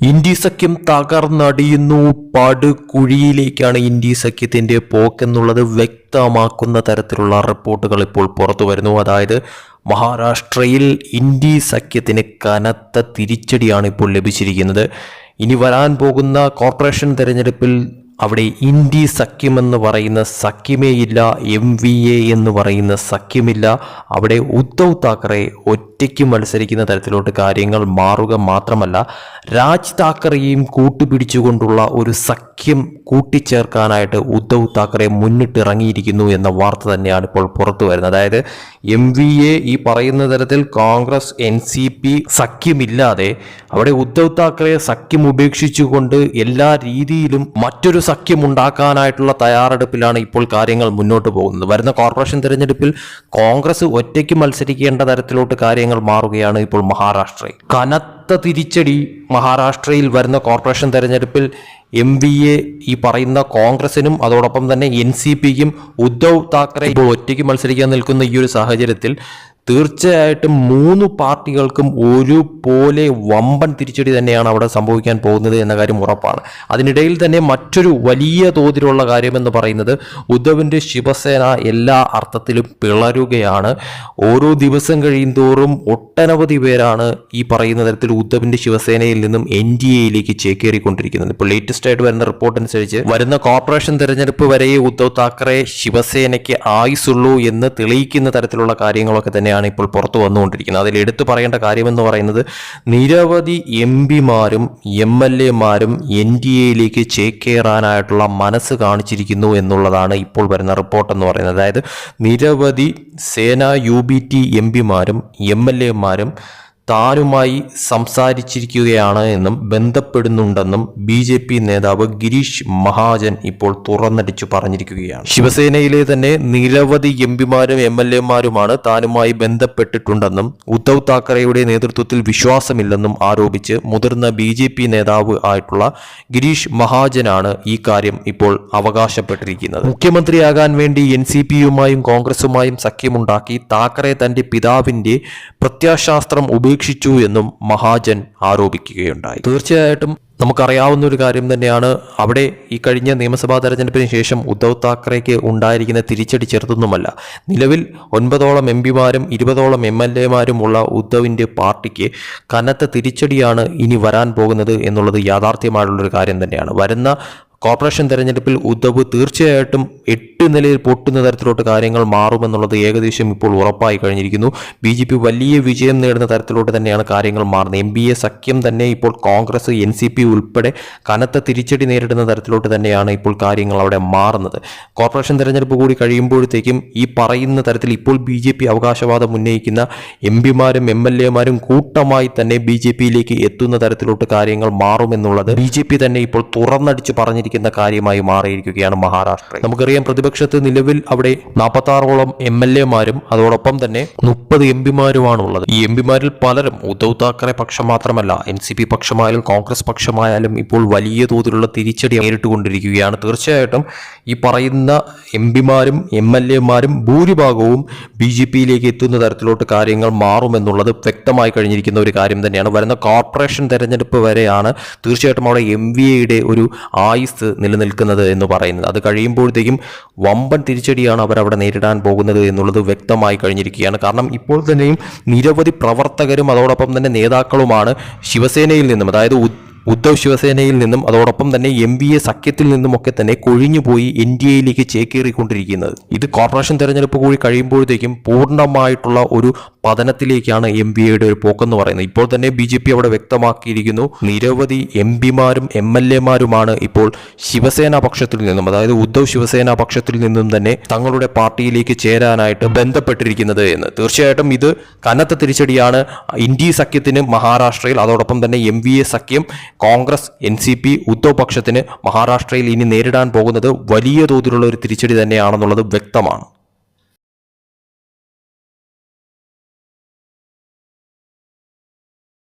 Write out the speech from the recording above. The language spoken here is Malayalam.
ഇന്ത്യ സഖ്യം തകർന്നടിയുന്നു. പടുകുഴിയിലേക്കാണ് ഇന്ത്യ സഖ്യത്തിന്റെ പോക്കെന്നുള്ളത് വ്യക്തമാക്കുന്ന തരത്തിലുള്ള റിപ്പോർട്ടുകൾ ഇപ്പോൾ പുറത്തു വരുന്നു അതായത് മഹാരാഷ്ട്രയിൽ ഇന്ത്യ സഖ്യത്തിന് കനത്ത തിരിച്ചടിയാണ് ഇപ്പോൾ ലഭിച്ചിരിക്കുന്നത്. ഇനി വരാൻ പോകുന്ന കോർപ്പറേഷൻ തെരഞ്ഞെടുപ്പിൽ അവിടെ ഇന്ത്യ സഖ്യമെന്ന് പറയുന്ന സഖ്യമേ ഇല്ല എം വി എ എന്ന് പറയുന്ന സഖ്യമില്ല. അവിടെ ഉദ്ധവ് താക്കറെ ഒറ്റയ്ക്ക് മത്സരിക്കുന്ന തരത്തിലോട്ട് കാര്യങ്ങൾ മാറുക മാത്രമല്ല രാജ് താക്കറെയും കൂട്ടുപിടിച്ചുകൊണ്ടുള്ള ഒരു സഖ്യം കൂട്ടിച്ചേർക്കാനായിട്ട് ഉദ്ധവ് താക്കറെ മുന്നിട്ടിറങ്ങിയിരിക്കുന്നു എന്ന വാർത്ത തന്നെയാണ് ഇപ്പോൾ പുറത്തു വരുന്നത്. അതായത് എം വി എ ഈ പറയുന്ന തരത്തിൽ കോൺഗ്രസ് എൻ സി പി സഖ്യമില്ലാതെ അവിടെ ഉദ്ധവ് താക്കറെ സഖ്യം ഉപേക്ഷിച്ചുകൊണ്ട് എല്ലാ രീതിയിലും മറ്റൊരു സഖ്യം ഉണ്ടാക്കാനായിട്ടുള്ള തയ്യാറെടുപ്പിലാണ് ഇപ്പോൾ കാര്യങ്ങൾ മുന്നോട്ട് പോകുന്നത്. വരുന്ന കോർപ്പറേഷൻ തിരഞ്ഞെടുപ്പിൽ കോൺഗ്രസ് ഒറ്റയ്ക്ക് മത്സരിക്കേണ്ട തരത്തിലോട്ട് കാര്യങ്ങൾ മാറുകയാണ് ഇപ്പോൾ മഹാരാഷ്ട്രയിൽ. കനത്ത തിരിച്ചടി മഹാരാഷ്ട്രയിൽ വരുന്ന കോർപ്പറേഷൻ തെരഞ്ഞെടുപ്പിൽ എം വി എ ഈ പറയുന്ന കോൺഗ്രസിനും അതോടൊപ്പം തന്നെ എൻ സി പിക്കും ഉദ്ധവ് താക്കറെ ഇപ്പോൾ ഒറ്റയ്ക്ക് മത്സരിക്കാൻ നിൽക്കുന്ന ഈ ഒരു സാഹചര്യത്തിൽ തീർച്ചയായിട്ടും മൂന്ന് പാർട്ടികൾക്കും ഒരുപോലെ വമ്പൻ തിരിച്ചടി തന്നെയാണ് അവിടെ സംഭവിക്കാൻ പോകുന്നത് എന്ന കാര്യം ഉറപ്പാണ്. അതിനിടയിൽ തന്നെ മറ്റൊരു വലിയ തോതിലുള്ള കാര്യമെന്ന് പറയുന്നത് ഉദ്ധവിന്റെ ശിവസേന എല്ലാ അർത്ഥത്തിലും പിളരുകയാണ്. ഓരോ ദിവസം കഴിയും തോറും ഒട്ടനവധി പേരാണ് ഈ പറയുന്ന തരത്തിൽ ഉദ്ധവിന്റെ ശിവസേനയിൽ നിന്നും എൻ ഡി എയിലേക്ക് ചേക്കേറിക്കൊണ്ടിരിക്കുന്നത്. ഇപ്പോൾ ലേറ്റസ്റ്റ് ആയിട്ട് വരുന്ന റിപ്പോർട്ട് അനുസരിച്ച് വരുന്ന കോർപ്പറേഷൻ തെരഞ്ഞെടുപ്പ് വരെ ഉദ്ധവ് താക്കറെ ശിവസേനയ്ക്ക് ആയുസുള്ളൂ എന്ന് തെളിയിക്കുന്ന തരത്തിലുള്ള കാര്യങ്ങളൊക്കെ തന്നെയാണ് ഇപ്പോൾ പുറത്തു വന്നുകൊണ്ടിരിക്കുന്നത്. അതിൽ എടുത്തു പറയേണ്ട കാര്യമെന്ന് പറയുന്നത് നിരവധി എം പിമാരും എം എൽ എമാരും എൻ ഡി എയിലേക്ക് ചേക്കേറാനായിട്ടുള്ള മനസ്സ് കാണിച്ചിരിക്കുന്നു എന്നുള്ളതാണ് ഇപ്പോൾ വരുന്ന റിപ്പോർട്ട് എന്ന് പറയുന്നത്. അതായത് നിരവധി Sena U B T M പിമാരും M L എമാരും താനുമായി സംസാരിച്ചിരിക്കുകയാണ് എന്നും ബന്ധപ്പെടുന്നുണ്ടെന്നും ബി ജെ പി നേതാവ് ഗിരീഷ് മഹാജൻ ഇപ്പോൾ തുറന്നടിച്ചു പറഞ്ഞിരിക്കുകയാണ്. ശിവസേനയിലെ തന്നെ നിരവധി എം പിമാരും എം എൽ എമാരുമാണ് താനുമായി ബന്ധപ്പെട്ടിട്ടുണ്ടെന്നും ഉദ്ധവ് താക്കറെയുടെ നേതൃത്വത്തിൽ വിശ്വാസമില്ലെന്നും ആരോപിച്ച് മുതിർന്ന ബി ജെ പി നേതാവ് ആയിട്ടുള്ള ഗിരീഷ് മഹാജനാണ് ഈ കാര്യം ഇപ്പോൾ അവകാശപ്പെട്ടിരിക്കുന്നത്. മുഖ്യമന്ത്രിയാകാൻ വേണ്ടി എൻ സി പിയുമായും കോൺഗ്രസുമായും സഖ്യമുണ്ടാക്കി താക്കറെ തന്റെ പിതാവിന്റെ പ്രത്യാശാസ്ത്രം ഉപേക്ഷിച്ചു എന്നും മഹാജൻ ആരോപിക്കുകയുണ്ടായി. തീർച്ചയായിട്ടും നമുക്കറിയാവുന്ന ഒരു കാര്യം തന്നെയാണ്. അവിടെ ഈ കഴിഞ്ഞ നിയമസഭാ തെരഞ്ഞെടുപ്പിന് ശേഷം ഉദ്ധവ് താക്കറേക്ക് ഉണ്ടായിരിക്കുന്ന തിരിച്ചടി ചെറുതൊന്നുമല്ല. നിലവിൽ ഒൻപതോളം എം പിമാരും ഇരുപതോളം എം എൽ എമാരുമുള്ള ഉദ്ധവിന്റെ പാർട്ടിക്ക് കനത്ത തിരിച്ചടിയാണ് ഇനി വരാൻ പോകുന്നത് എന്നുള്ളത് യാഥാർത്ഥ്യമായിട്ടുള്ളൊരു കാര്യം തന്നെയാണ്. വരുന്ന കോർപ്പറേഷൻ തെരഞ്ഞെടുപ്പിൽ ഉദ്ധവ് തീർച്ചയായിട്ടും എട്ട് നിലയിൽ പൊട്ടുന്ന തരത്തിലോട്ട് കാര്യങ്ങൾ മാറുമെന്നുള്ളത് ഏകദേശം ഇപ്പോൾ ഉറപ്പായി കഴിഞ്ഞിരിക്കുന്നു. ബി ജെ പി വലിയ വിജയം നേടുന്ന തരത്തിലോട്ട് തന്നെയാണ് കാര്യങ്ങൾ മാറുന്നത്. എം ബി എ സഖ്യം തന്നെ ഇപ്പോൾ കോൺഗ്രസ് എൻ സി പി ഉൾപ്പെടെ കനത്ത തിരിച്ചടി നേരിടുന്ന തരത്തിലോട്ട് തന്നെയാണ് ഇപ്പോൾ കാര്യങ്ങൾ അവിടെ മാറുന്നത്. കോർപ്പറേഷൻ തെരഞ്ഞെടുപ്പ് കൂടി കഴിയുമ്പോഴത്തേക്കും ഈ പറയുന്ന തരത്തിൽ ഇപ്പോൾ ബി ജെ പി അവകാശവാദം ഉന്നയിക്കുന്ന എം പിമാരും എം എൽ എമാരും കൂട്ടമായി തന്നെ ബി ജെ പിയിലേക്ക് എത്തുന്ന തരത്തിലോട്ട് കാര്യങ്ങൾ മാറുമെന്നുള്ളത് ബി ജെ പി തന്നെ ഇപ്പോൾ തുറന്നടിച്ച് പറഞ്ഞിരിക്കുന്ന. കാര്യമായി മാറിയിരിക്കുകയാണ് മഹാരാഷ്ട്ര നമുക്കറിയാം പ്രതിപക്ഷത്ത് നിലവിൽ അവിടെ നാൽപ്പത്താറോളം എം എൽ എമാരും അതോടൊപ്പം തന്നെ മുപ്പത് എം പിമാരുമാണ് ഉള്ളത് ഈ എം പിമാരിൽ പലരും ഉദ്ധവ് താക്കറെ പക്ഷം മാത്രമല്ല എൻ സി പി പക്ഷമായാലും കോൺഗ്രസ് പക്ഷമായാലും ഇപ്പോൾ വലിയ തോതിലുള്ള തിരിച്ചടി നേരിട്ടുകൊണ്ടിരിക്കുകയാണ്. തീർച്ചയായിട്ടും ഈ പറയുന്ന എം പിമാരും എം എൽ എമാരും ഭൂരിഭാഗവും ബി ജെ പിയിലേക്ക് എത്തുന്ന തരത്തിലോട്ട് കാര്യങ്ങൾ മാറുമെന്നുള്ളത് വ്യക്തമായി കഴിഞ്ഞിരിക്കുന്ന ഒരു കാര്യം തന്നെയാണ്. വരുന്ന കോർപ്പറേഷൻ തെരഞ്ഞെടുപ്പ് വരെയാണ് തീർച്ചയായിട്ടും അവിടെ എം വി എയുടെ ഒരു ആയുസ് നിലനിൽക്കുന്നത് എന്ന് പറയുന്നത്. അത് കഴിയുമ്പോഴത്തേക്കും വമ്പൻ തിരിച്ചടിയാണ് അവർ അവിടെ നേരിടാൻ പോകുന്നത് എന്നുള്ളത് വ്യക്തമായി കഴിഞ്ഞിരിക്കുകയാണ്. കാരണം ഇപ്പോൾ തന്നെയും നിരവധി പ്രവർത്തകരും അതോടൊപ്പം തന്നെ നേതാക്കളുമാണ് ശിവസേനയിൽ നിന്നും അതായത് ഉദ്ധവ് ശിവസേനയിൽ നിന്നും അതോടൊപ്പം തന്നെ എം വി എ സഖ്യത്തിൽ നിന്നുമൊക്കെ തന്നെ കൊഴിഞ്ഞുപോയി എൻ ഡി എയിലേക്ക് ചേക്കേറിക്കൊണ്ടിരിക്കുന്നത്. ഇത് കോർപ്പറേഷൻ തെരഞ്ഞെടുപ്പ് കൂടി കഴിയുമ്പോഴത്തേക്കും പൂർണമായിട്ടുള്ള ഒരു പതനത്തിലേക്കാണ് എം ബി എയുടെ ഒരു പോക്കെന്ന് പറയുന്നത്. ഇപ്പോൾ തന്നെ ബി ജെ പി അവിടെ വ്യക്തമാക്കിയിരിക്കുന്നു. നിരവധി എം പിമാരും എം എൽ എമാരുമാണ് ഇപ്പോൾ ശിവസേന പക്ഷത്തിൽ നിന്നും അതായത് ഉദ്ധവ് ശിവസേന പക്ഷത്തിൽ നിന്നും തന്നെ തങ്ങളുടെ പാർട്ടിയിലേക്ക് ചേരാനായിട്ട് ബന്ധപ്പെട്ടിരിക്കുന്നത് എന്ന്. തീർച്ചയായിട്ടും ഇത് കനത്ത തിരിച്ചടിയാണ്. ഇന്ത്യ സഖ്യത്തിന് മഹാരാഷ്ട്രയിൽ അതോടൊപ്പം തന്നെ എം വി എ സഖ്യം Congress N C P Uddhav പക്ഷത്തിന് മഹാരാഷ്ട്രയിൽ ഇനി നേരിടാൻ പോകുന്നത് വലിയ തോതിലുള്ള ഒരു തിരിച്ചടി തന്നെയാണെന്നുള്ളത് വ്യക്തമാണ്.